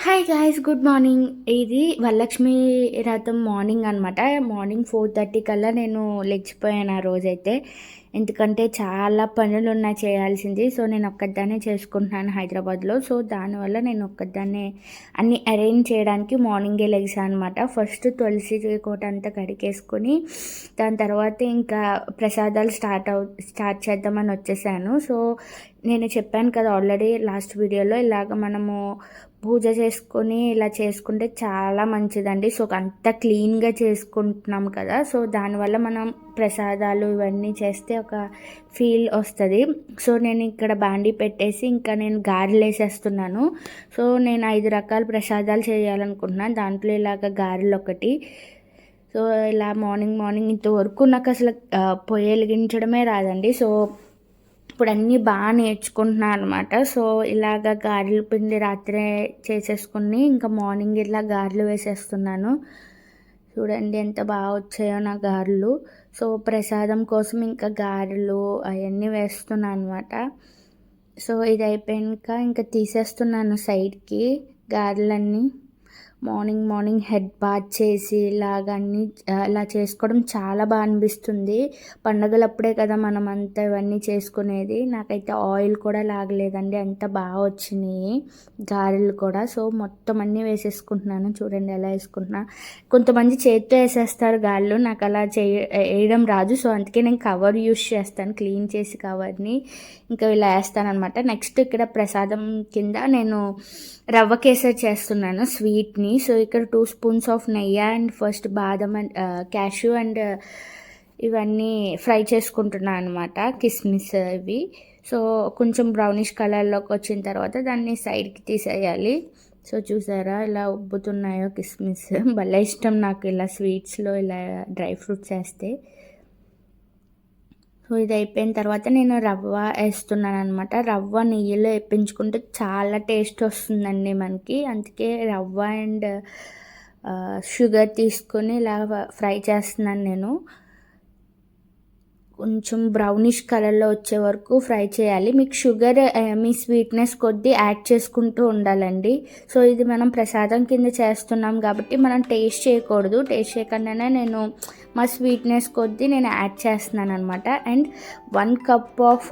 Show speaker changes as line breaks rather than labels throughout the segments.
Hi guys good morning ఇది వరలక్ష్మి రథం morning అనమాట మార్నింగ్ ఫోర్ థర్టీ కల్లా నేను లెచ్చిపోయాను ఆ రోజైతే. ఎందుకంటే చాలా పనులు ఉన్నాయి చేయాల్సింది. సో నేను ఒక్కదాన్నే చేసుకుంటున్నాను హైదరాబాద్లో. సో దానివల్ల నేను ఒక్కదాన్నే అన్ని అరేంజ్ చేయడానికి మార్నింగే లెగిసాను అనమాట ఫస్ట్ తులసి కోట అంతా కడిగేసుకొని దాని తర్వాత ఇంకా ప్రసాదాలు స్టార్ట్ అవు స్టార్ట్ చేద్దామని వచ్చేసాను. సో నేను చెప్పాను కదా ఆల్రెడీ లాస్ట్ వీడియోలో ఇలాగ మనము పూజ చేసుకొని ఇలా చేసుకుంటే చాలా మంచిదండి. సో అంత క్లీన్గా చేసుకుంటున్నాం కదా. సో దానివల్ల మనం ప్రసాదాలు ఇవన్నీ చేస్తే ఒక ఫీల్ వస్తుంది. సో నేను ఇక్కడ బాండీ పెట్టేసి ఇంకా నేను గారెలు వేసేస్తున్నాను సో నేను ఐదు రకాల ప్రసాదాలు చేయాలనుకుంటున్నాను. దాంట్లో ఇలాగ గారెలు ఒకటి సో ఇలా మార్నింగ్ మార్నింగ్ ఇంతవరకు నాకు అసలు పొయ్యి వెలిగించడమే రాదండి. సో ఇప్పుడు అన్నీ బాగా నేర్చుకుంటున్నాను అనమాట సో ఇలాగ గారెలు పిండి రాత్రే చేసేసుకుని ఇంకా మార్నింగ్ ఇలా గారెలు వేసేస్తున్నాను. చూడండి ఎంత బాగా వచ్చాయో నా గారెలు. సో ప్రసాదం కోసం ఇంకా గారెలు అవన్నీ వేస్తున్నాను అనమాట సో ఇది అయిపోయాక ఇంకా తీసేస్తున్నాను సైడ్కి గారెలన్నీ. మార్నింగ్ మార్నింగ్ హెడ్ బాత్ చేసి ఇలాగ అన్నీ ఇలా చేసుకోవడం చాలా బాగా అనిపిస్తుంది. పండగలప్పుడే కదా మనం అంతా ఇవన్నీ చేసుకునేది. నాకైతే ఆయిల్ కూడా లాగలేదండి. అంత బాగా వచ్చినాయి గారెలు కూడా. సో మొత్తం అన్నీ వేసేసుకుంటున్నాను. చూడండి ఎలా వేసుకుంటున్నా. కొంతమంది చేతితో వేసేస్తారు గారెలు. నాకు అలా చేయ వేయడం రాదు. సో అందుకే నేను కవర్ యూస్ చేస్తాను. క్లీన్ చేసి కవర్ని. ఇంకా ఇలా వేస్తాను అనమాట నెక్స్ట్ ఇక్కడ ప్రసాదం కింద నేను రవ్వ కేసరి చేస్తున్నాను స్వీట్ని సో ఇక్కడ two spoons of neyyi and first badam and cashew and ఇవన్నీ ఫ్రై చేసుకుంటున్నాను అనమాట కిస్మిస్ ఇవి. సో కొంచెం బ్రౌనిష్ కలర్లోకి వచ్చిన తర్వాత దాన్ని సైడ్కి తీసేయాలి. సో చూసారా ఇలా ఉబ్బుతున్నాయో కిస్మిస్. భలే ఇష్టం నాకు ఇలా స్వీట్స్లో ఇలా డ్రై ఫ్రూట్స్ వేస్తే. సో ఇది అయిపోయిన తర్వాత నేను రవ్వ వేస్తున్నాను అనమాట రవ్వ నెయ్యిలో వేపించుకుంటే చాలా టేస్ట్ వస్తుందండి మనకి. అందుకే రవ్వ అండ్ షుగర్ తీసుకొని ఇలా ఫ్రై చేస్తున్నాను నేను. కొంచెం బ్రౌనిష్ కలర్లో వచ్చే వరకు ఫ్రై చేయాలి. మీకు షుగర్ మీ స్వీట్నెస్ కొద్దీ యాడ్ చేసుకుంటూ ఉండాలండి. సో ఇది మనం ప్రసాదం కింద చేస్తున్నాం కాబట్టి మనం టేస్ట్ చేయకూడదు. టేస్ట్ చేయకుండానే నేను మా స్వీట్నెస్ కొద్దీ నేను యాడ్ చేస్తున్నాను అనమాట and one cup of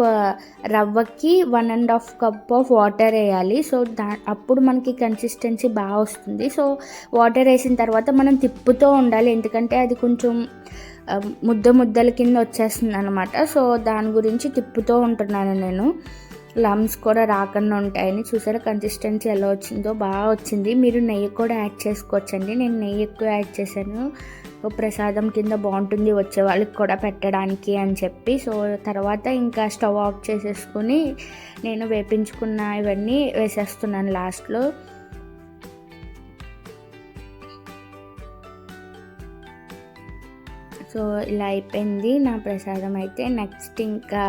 రవ్వకి one and half cup of water వేయాలి. సో దా అప్పుడు మనకి కన్సిస్టెన్సీ బాగా వస్తుంది. సో వాటర్ వేసిన తర్వాత మనం తిప్పుతూ ఉండాలి. ఎందుకంటే అది కొంచెం ముద్ద ముద్దల కింద వచ్చేస్తుంది అనమాట సో దాని గురించి తిప్పుతూ ఉంటున్నాను నేను. లమ్స్ కూడా రాకుండా ఉంటాయని చూసారా? కన్సిస్టెన్సీ ఎలా వచ్చిందో బాగా వచ్చింది. మీరు నెయ్యి కూడా యాడ్ చేసుకోవచ్చండి. నేను నెయ్యి ఎక్కువ యాడ్ చేశాను. ప్రసాదం కింద బాగుంటుంది వచ్చే వాళ్ళకి కూడా పెట్టడానికి అని చెప్పి. సో తర్వాత ఇంకా స్టవ్ ఆఫ్ చేసేసుకుని నేను వేపించుకున్న ఇవన్నీ వేసేస్తున్నాను లాస్ట్లో సో ఇలా అయిపోయింది. నా ప్రసాదం అయితే నెక్స్ట్ ఇంకా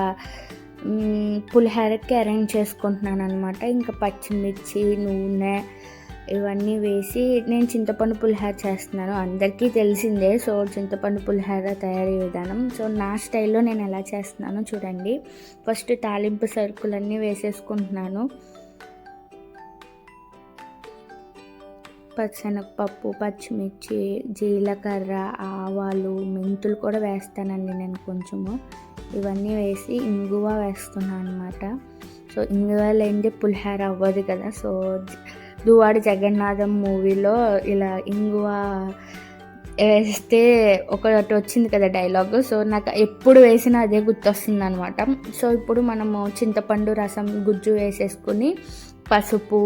పులిహోరకి అరేంజ్ చేసుకుంటున్నాను అనమాట ఇంకా పచ్చిమిర్చి నూనె ఇవన్నీ వేసి నేను చింతపండు పులిహోర చేస్తున్నాను. అందరికీ తెలిసిందే సో చింతపండు పులిహోర తయారీ విధానం. సో నా స్టైల్లో నేను ఎలా చేస్తున్నానో చూడండి. ఫస్ట్ తాలింపు సరుకులన్నీ వేసేసుకుంటున్నాను. పచ్చనగపప్పు పచ్చిమిర్చి జీలకర్ర ఆవాలు మెంతులు కూడా వేస్తానండి నేను కొంచెము. ఇవన్నీ వేసి ఇంగువ వేస్తున్నాను అనమాట సో ఇంగువ లేనిదే పులిహార అవ్వదు కదా. సో దువాడి జగన్నాథం మూవీలో ఇలా ఇంగువ వేస్తే ఒకటి వచ్చింది కదా డైలాగ్. సో నాకు ఎప్పుడు వేసినా అదే గుర్తొస్తుంది అనమాట సో ఇప్పుడు మనము చింతపండు రసం గుజ్జు వేసేసుకుని పసుపు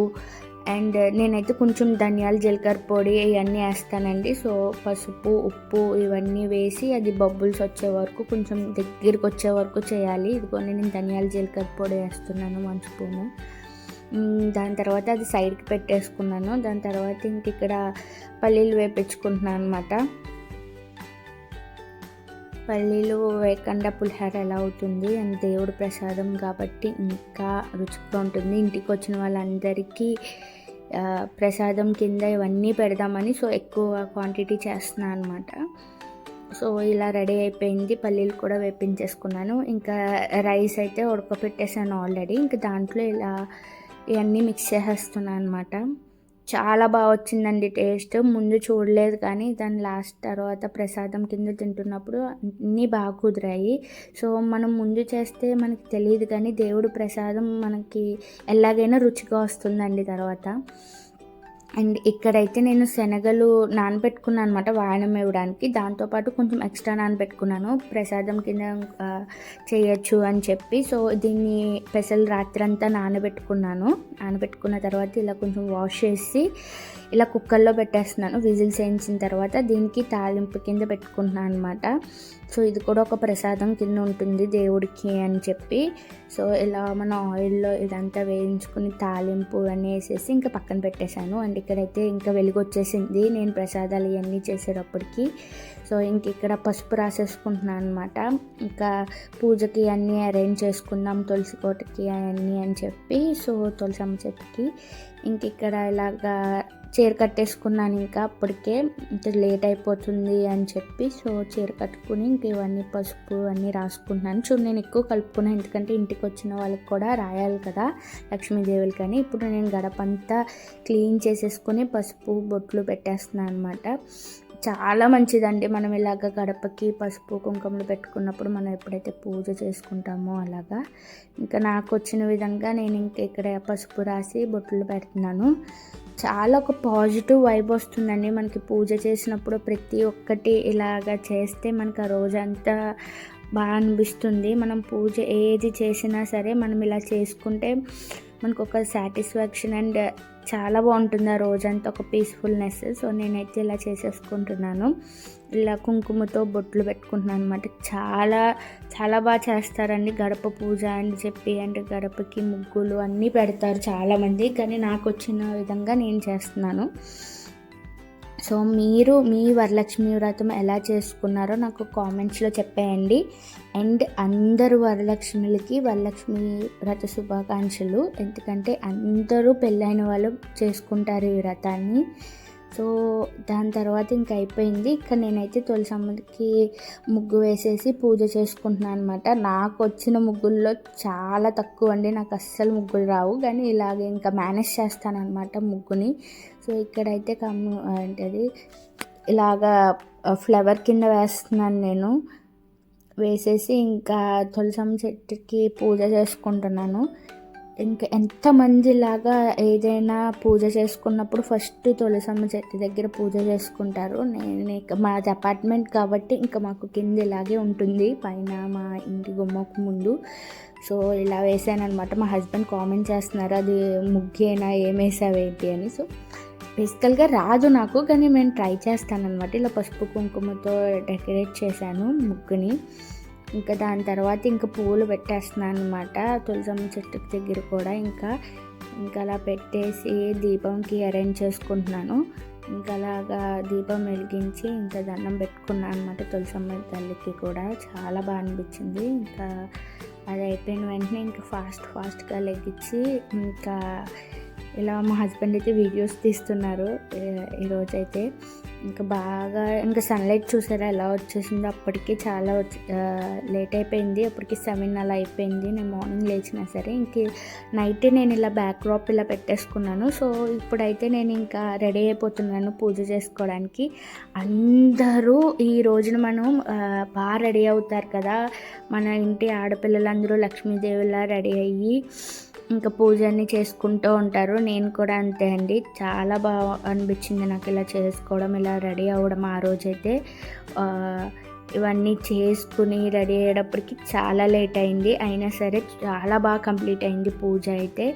అండ్ నేనైతే కొంచెం ధనియాల జీలకర్ర పొడి ఇవన్నీ వేస్తానండి. సో పసుపు ఉప్పు ఇవన్నీ వేసి అది బబుల్స్ వచ్చే వరకు కొంచెం దగ్గరికి వచ్చే వరకు చేయాలి. ఇదిగోని నేను ధనియాల జీలకర్ర పొడి వేస్తున్నాను వన్ స్పూను దాని తర్వాత అది సైడ్కి పెట్టేసుకున్నాను. దాని తర్వాత ఇంక ఇక్కడ పల్లీలు వేపించుకుంటున్నాను అనమాట పల్లీలు వేయకుండా పులిహోర ఎలా అవుతుంది అండ్ దేవుడు ప్రసాదం కాబట్టి ఇంకా రుచిగా ఉంటుంది. ఇంటికి వచ్చిన వాళ్ళందరికీ ప్రసాదం కింద ఇవన్నీ పెడదామని సో ఎక్కువ క్వాంటిటీ చేస్తున్నాను అనమాట సో ఇలా రెడీ అయిపోయింది. పల్లీలు కూడా వేపించేసుకున్నాను. ఇంకా రైస్ అయితే ఉడకపెట్టేసాను ఆల్రెడీ. ఇంకా దాంట్లో ఇలా ఇవన్నీ మిక్స్ చేసేస్తున్నాను అనమాట చాలా బాగా వచ్చిందండి టేస్ట్. ముందు చూడలేదు కానీ దాని లాస్ట్ తర్వాత ప్రసాదం కింద తింటున్నప్పుడు అన్నీ బాగా కుదిరాయి. సో మనం ముందు చేస్తే మనకి తెలియదు కానీ దేవుడు ప్రసాదం మనకి ఎలాగైనా రుచిగా వస్తుందండి తర్వాత. అండ్ ఇక్కడైతే నేను శనగలు నానబెట్టుకున్నాను అనమాట వాయనం ఇవ్వడానికి. దాంతోపాటు కొంచెం ఎక్స్ట్రా నానబెట్టుకున్నాను. ప్రసాదం కింద చేయొచ్చు అని చెప్పి. సో దీన్ని పెసలు రాత్రి అంతా నానబెట్టుకున్నాను. నానబెట్టుకున్న తర్వాత ఇలా కొంచెం వాష్ చేసి ఇలా కుక్కర్లో పెట్టేస్తున్నాను. విజిల్స్ వేయించిన తర్వాత దీనికి తాలింపు కింద పెట్టుకుంటున్నాను అనమాట సో ఇది కూడా ఒక ప్రసాదం కింద ఉంటుంది దేవుడికి అని చెప్పి. సో ఇలా మన ఆయిల్లో ఇదంతా వేయించుకుని తాలింపు అని వేసేసి ఇంకా పక్కన పెట్టేశాను. అండ్ ఇక్కడైతే ఇంకా వెలుగు వచ్చేసింది నేను ప్రసాదాలు ఇవన్నీ చేసేటప్పటికి. సో ఇంక ఇక్కడ పసుపు రాసేసుకుంటున్నాను అనమాట ఇంకా పూజకి అన్నీ అరేంజ్ చేసుకుందాం తులసి కోటకి అవన్నీ అని చెప్పి. సో తులసమ్మ చెట్టుకి ఇంక ఇక్కడ ఇలాగా చీర కట్టేసుకున్నాను ఇంకా అప్పటికే ఇంకా లేట్ అయిపోతుంది అని చెప్పి సో చీర కట్టుకుని ఇంక ఇవన్నీ పసుపు అన్నీ రాసుకుంటున్నాను. సో నేను ఎక్కువ కలుపుకున్నాను ఎందుకంటే ఇంటికి వచ్చిన వాళ్ళకి కూడా రాయాలి కదా లక్ష్మీదేవులు కానీ ఇప్పుడు నేను గడపంతా క్లీన్ చేసేసుకుని పసుపు బొట్లు పెట్టేస్తున్నాను అనమాట చాలా మంచిదండి. మనం ఇలాగ గడపకి పసుపు కుంకుమలు పెట్టుకున్నప్పుడు మనం ఎప్పుడైతే పూజ చేసుకుంటామో అలాగా. ఇంకా నాకు వచ్చిన విధంగా నేను ఇంకా ఇక్కడ పసుపు రాసి బొట్లు పెడుతున్నాను. చాలా ఒక పాజిటివ్ వైబ్ వస్తుందండి. మనకి పూజ చేసినప్పుడు ప్రతి ఒక్కటి ఇలాగ చేస్తే మనకు ఆ రోజంతా బాగా అనిపిస్తుంది. మనం పూజ ఏది చేసినా సరే మనం ఇలా చేసుకుంటే మనకు ఒక సాటిస్ఫాక్షన్ అండ్ చాలా బాగుంటుంది ఆ రోజంతా ఒక పీస్ఫుల్నెస్ సో నేనైతే ఇలా చేసేసుకుంటున్నాను. ఇలా కుంకుమతో బొట్లు పెట్టుకుంటున్నాను అనమాట చాలా చాలా బాగా చేస్తారండి. గడప పూజ అని చెప్పి అంటే గడపకి ముగ్గులు అన్నీ పెడతారు చాలామంది. కానీ నాకు వచ్చిన విధంగా నేను చేస్తున్నాను. సో మీరు మీ వరలక్ష్మి వ్రతం ఎలా చేసుకున్నారో నాకు కామెంట్స్లో చెప్పేయండి. అండ్ అందరు వరలక్ష్మిలకి వరలక్ష్మి వ్రత శుభాకాంక్షలు. ఎందుకంటే అందరూ పెళ్ళైన వాళ్ళు చేసుకుంటారు ఈ వ్రతాన్ని. సో దాని తర్వాత ఇంకా అయిపోయింది. ఇక్కడ నేనైతే తులసమ్మకి ముగ్గు వేసేసి పూజ చేసుకుంటున్నాను అనమాట నాకు వచ్చిన ముగ్గుల్లో చాలా తక్కువ అండి. నాకు అస్సలు ముగ్గులు రావు. కానీ ఇలాగే ఇంకా మేనేజ్ చేస్తాను అనమాట ముగ్గుని. సో ఇక్కడైతే కమ్ము అంటే ఇలాగా ఫ్లవర్ కింద వేస్తున్నాను నేను. వేసేసి ఇంకా తులసమ్మ చెట్టుకి పూజ చేసుకుంటున్నాను. ఇంకా ఎంతమందిలాగా ఏదైనా పూజ చేసుకున్నప్పుడు ఫస్ట్ తులసమ్మ చెట్టు దగ్గర పూజ చేసుకుంటారు. నేను మాది అపార్ట్మెంట్ కాబట్టి ఇంకా మాకు కింద ఇలాగే ఉంటుంది పైన మా ఇంటి గుమ్మకు ముందు. సో ఇలా వేసాను అనమాట మా హస్బెండ్ కామెంట్ చేస్తున్నారు అది ముగ్గేనా ఏం వేసావేంటి అని. సో బేసికల్గా రాదు నాకు కానీ నేను ట్రై చేస్తాను అనమాట ఇలా పసుపు కుంకుమతో డెకరేట్ చేశాను ముగ్గుని. ఇంకా దాని తర్వాత ఇంకా పువ్వులు పెట్టేస్తున్నాను అనమాట తులసమ్మ చెట్టుకి దగ్గర కూడా ఇంకా ఇంకా అలా పెట్టేసి దీపంకి అరేంజ్ చేసుకుంటున్నాను. ఇంకా అలాగా దీపం వెలిగించి ఇంకా దండం పెట్టుకున్నాను అనమాట తులసమ్మ తల్లికి కూడా. చాలా బాగా అనిపించింది. ఇంకా అది అయిపోయిన వెంటనే ఇంకా ఫాస్ట్ ఫాస్ట్గా లెగ్గించి ఇంకా ఇలా మా హస్బెండ్ అయితే వీడియోస్ తీస్తున్నారు. ఈరోజైతే ఇంకా బాగా ఇంకా సన్లైట్ చూసారా ఎలా వచ్చేసిందో అప్పటికి చాలా లేట్ అయిపోయింది. అప్పటికి సెవెన్ అలా అయిపోయింది. నేను మార్నింగ్ లేచినా సరే ఇంక నైట్ నేను ఇలా బ్యాక్ డ్రాప్ ఇలా పెట్టేసుకున్నాను. సో ఇప్పుడైతే నేను ఇంకా రెడీ అయిపోతున్నాను పూజ చేసుకోవడానికి. అందరూ ఈ రోజున మనం బాగా రెడీ అవుతారు కదా. మన ఇంటి ఆడపిల్లలందరూ లక్ష్మీదేవిలా రెడీ అయ్యి ఇంకా పూజ అన్నీ చేసుకుంటూ ఉంటారు. నేను కూడా అంతే అండి. చాలా బాగా అనిపించింది నాకు ఇలా చేసుకోవడం ఇలా రెడీ అవ్వడం ఆ రోజైతే. ఇవన్నీ చేసుకుని రెడీ అయ్యేటప్పటికి చాలా లేట్ అయింది. అయినా సరే చాలా బాగా కంప్లీట్ అయింది పూజ అయితే.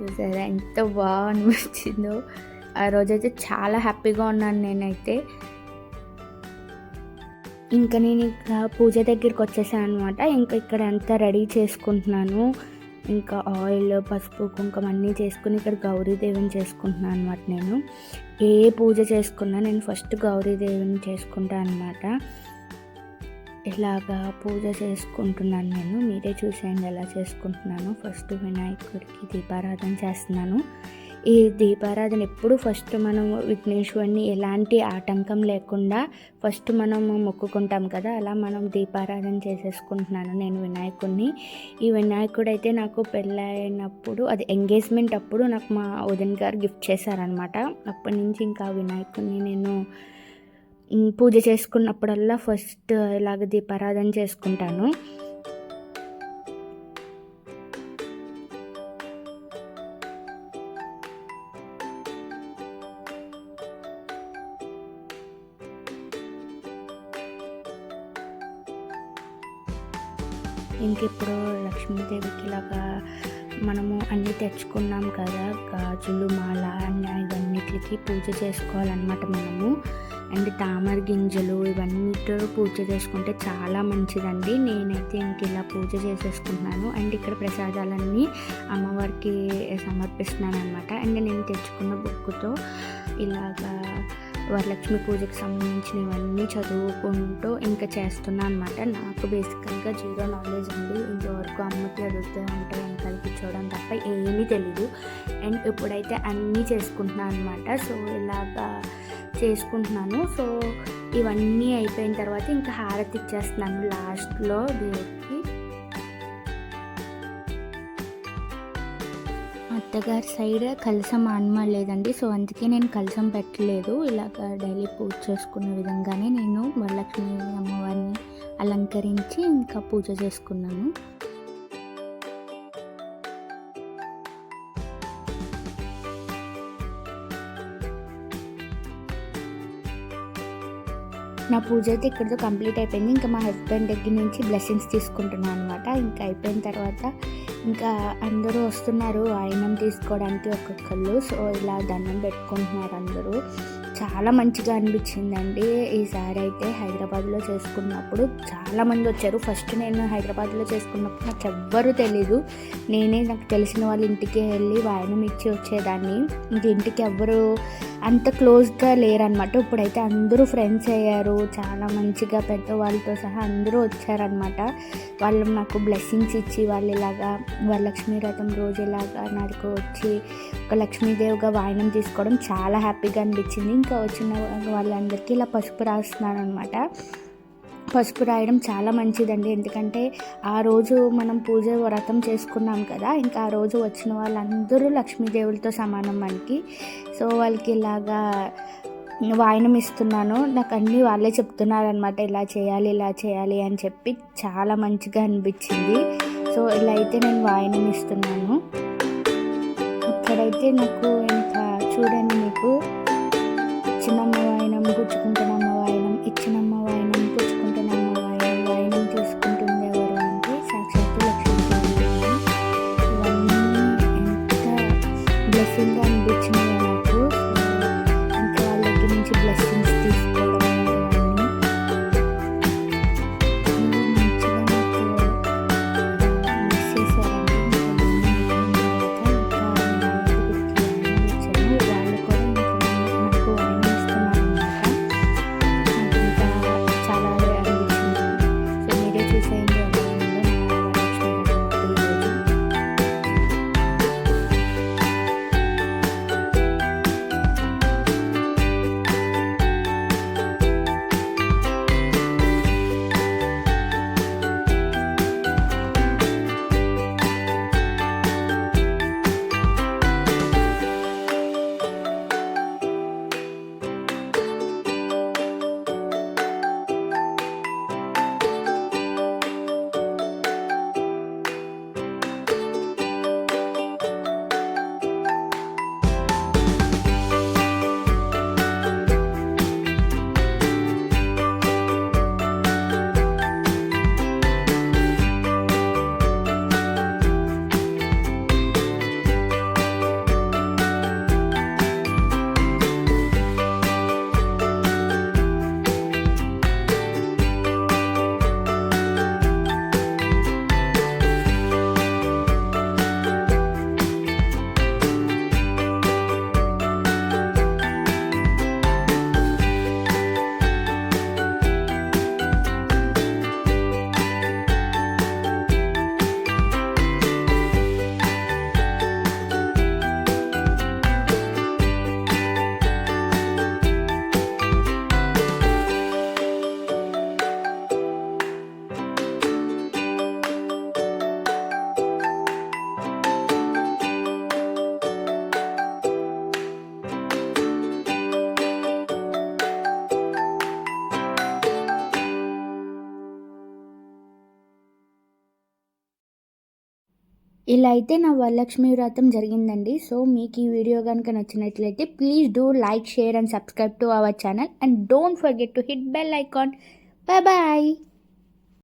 చూసారా ఎంత బాగా అనిపించిందో. ఆ రోజైతే చాలా హ్యాపీగా ఉన్నాను నేనైతే. ఇంకా నేను ఇక్కడ పూజ దగ్గరికి వచ్చేసాను అనమాట ఇంకా ఇక్కడ అంతా రెడీ చేసుకుంటున్నాను. ఇంకా ఆయిల్ పసుపు కుంకుమ అన్నీ చేసుకుని ఇక్కడ గౌరీదేవిని చేసుకుంటున్నాను అనమాట నేను. ఏ పూజ చేసుకున్నా నేను ఫస్ట్ గౌరీదేవిని చేసుకుంటాను అనమాట ఇలాగా పూజ చేసుకుంటున్నాను నేను. మీరే చూసేయండి ఎలా చేసుకుంటున్నాను. ఫస్ట్ వినాయకుడికి దీపారాధన చేస్తున్నాను. ఈ దీపారాధన ఎప్పుడు ఫస్ట్ మనం విఘ్నేశ్వరిని ఎలాంటి ఆటంకం లేకుండా ఫస్ట్ మనం మొక్కుకుంటాం కదా అలా మనం దీపారాధన చేసేసుకుంటున్నాను నేను వినాయకుడిని ఈ వినాయకుడు అయితే నాకు పెళ్ళైనప్పుడు అది ఎంగేజ్మెంట్ అప్పుడు నాకు మా వదిన గారు గిఫ్ట్ చేశారనమాట అప్పటి నుంచి ఇంకా వినాయకుడిని నేను పూజ చేసుకున్నప్పుడల్లా ఫస్ట్ ఇలాగ దీపారాధన చేసుకుంటాను. ఇంకెప్పుడు లక్ష్మీదేవికి ఇలాగా మనము అన్నీ తెచ్చుకున్నాం కదా గాజులు మాల అన్నీ ఇవన్నిటికి పూజ చేసుకోవాలన్నమాట మనము. అండ్ తామర గింజలు ఇవన్నీతో పూజ చేసుకుంటే చాలా మంచిదండి. నేనైతే ఇంక ఇలా పూజ చేసేసుకుంటున్నాను. అండ్ ఇక్కడ ప్రసాదాలన్నీ అమ్మవారికి సమర్పిస్తున్నాను అనమాట అండ్ నేను తెచ్చుకున్న బుక్తో ఇలాగా వరలక్ష్మి పూజకి సంబంధించినవన్నీ చదువుకుంటూ ఇంకా చేస్తున్నాను అనమాట నాకు బేసికల్గా జీరో నాలెడ్జ్ ఉంది ఇంతవరకు అమ్మకి అడుగుతూ ఉంటే వెనకాల చూడడం తప్ప ఏమీ తెలీదు. అండ్ ఇప్పుడైతే అన్నీ చేసుకుంటున్నాను అనమాట సో ఇలాగా చేసుకుంటున్నాను. సో ఇవన్నీ అయిపోయిన తర్వాత ఇంకా హారతి ఇచ్చేస్తున్నాను లాస్ట్లో దేవుడికి. అత్తగారి సైడ్ కలసం ఆన్మా లేదండి సో అందుకే నేను కలసం పెట్టలేదు. ఇలాగ డైలీ పూజ చేసుకున్న విధంగానే నేను వరలక్ష్మి అమ్మవారిని అలంకరించి ఇంకా పూజ చేసుకున్నాను. నా పూజ అయితే ఇక్కడితో కంప్లీట్ అయిపోయింది. ఇంకా మా హస్బెండ్ దగ్గర నుంచి బ్లెస్సింగ్స్ తీసుకుంటున్నాను అనమాట ఇంకా అయిపోయిన తర్వాత ఇంకా అందరూ వస్తున్నారు. ఆయనం తీసుకోవడానికి ఒక్కొక్కళ్ళు. సో ఇలా దండం పెట్టుకుంటున్నారు అందరూ. చాలా మంచిగా అనిపించిందండి. ఈసారి అయితే హైదరాబాద్లో చేసుకున్నప్పుడు చాలామంది వచ్చారు. ఫస్ట్ నేను హైదరాబాద్లో చేసుకున్నప్పుడు నాకు ఎవ్వరూ తెలీదు. నేనే నాకు తెలిసిన వాళ్ళ ఇంటికి వెళ్ళి వాయనం ఇచ్చి వచ్చేదాన్ని. ఇంక ఇంటికి ఎవ్వరు అంత క్లోజ్గా లేరనమాట ఇప్పుడైతే అందరూ ఫ్రెండ్స్ అయ్యారు. చాలా మంచిగా పెద్దవాళ్ళతో సహా అందరూ వచ్చారనమాట వాళ్ళు నాకు బ్లెస్సింగ్స్ ఇచ్చి వాళ్ళు ఇలాగా వరలక్ష్మీ రథం రోజు ఇలాగా నాకు వచ్చి ఒక లక్ష్మీదేవిగా వాయనం తీసుకోవడం చాలా హ్యాపీగా అనిపించింది. ఇంకా వచ్చిన వాళ్ళందరికీ ఇలా పసుపు రాస్తున్నాను అనమాట పసుపు రాయడం చాలా మంచిదండి. ఎందుకంటే ఆ రోజు మనం పూజ వ్రతం చేసుకున్నాం కదా ఇంకా ఆ రోజు వచ్చిన వాళ్ళందరూ లక్ష్మీదేవులతో సమానం మనకి. సో వాళ్ళకి ఇలాగా వాయనం ఇస్తున్నాను. నాకు అన్నీ వాళ్ళే చెప్తున్నారు అనమాట ఇలా చేయాలి ఇలా చేయాలి అని చెప్పి చాలా మంచిగా అనిపించింది. సో ఇలా అయితే నేను వాయనం ఇస్తున్నాను. ఇక్కడైతే నాకు ఇంకా చూడండి మీకు చిన్నమ్మ వాయనం గుచ్చుకుంటున్నాను బ్లెస్సింగ్గా అనిపించింది నాకు. ఇంకా వాళ్ళ దగ్గర నుంచి బ్లెస్సింగ్స్ ఇలా అయితే నా వరలక్ష్మి వ్రతం జరిగిందండి. సో మీకు ఈ వీడియో కనుక నచ్చినట్లయితే please do like share and subscribe to our channel and don't forget to hit bell icon bye bye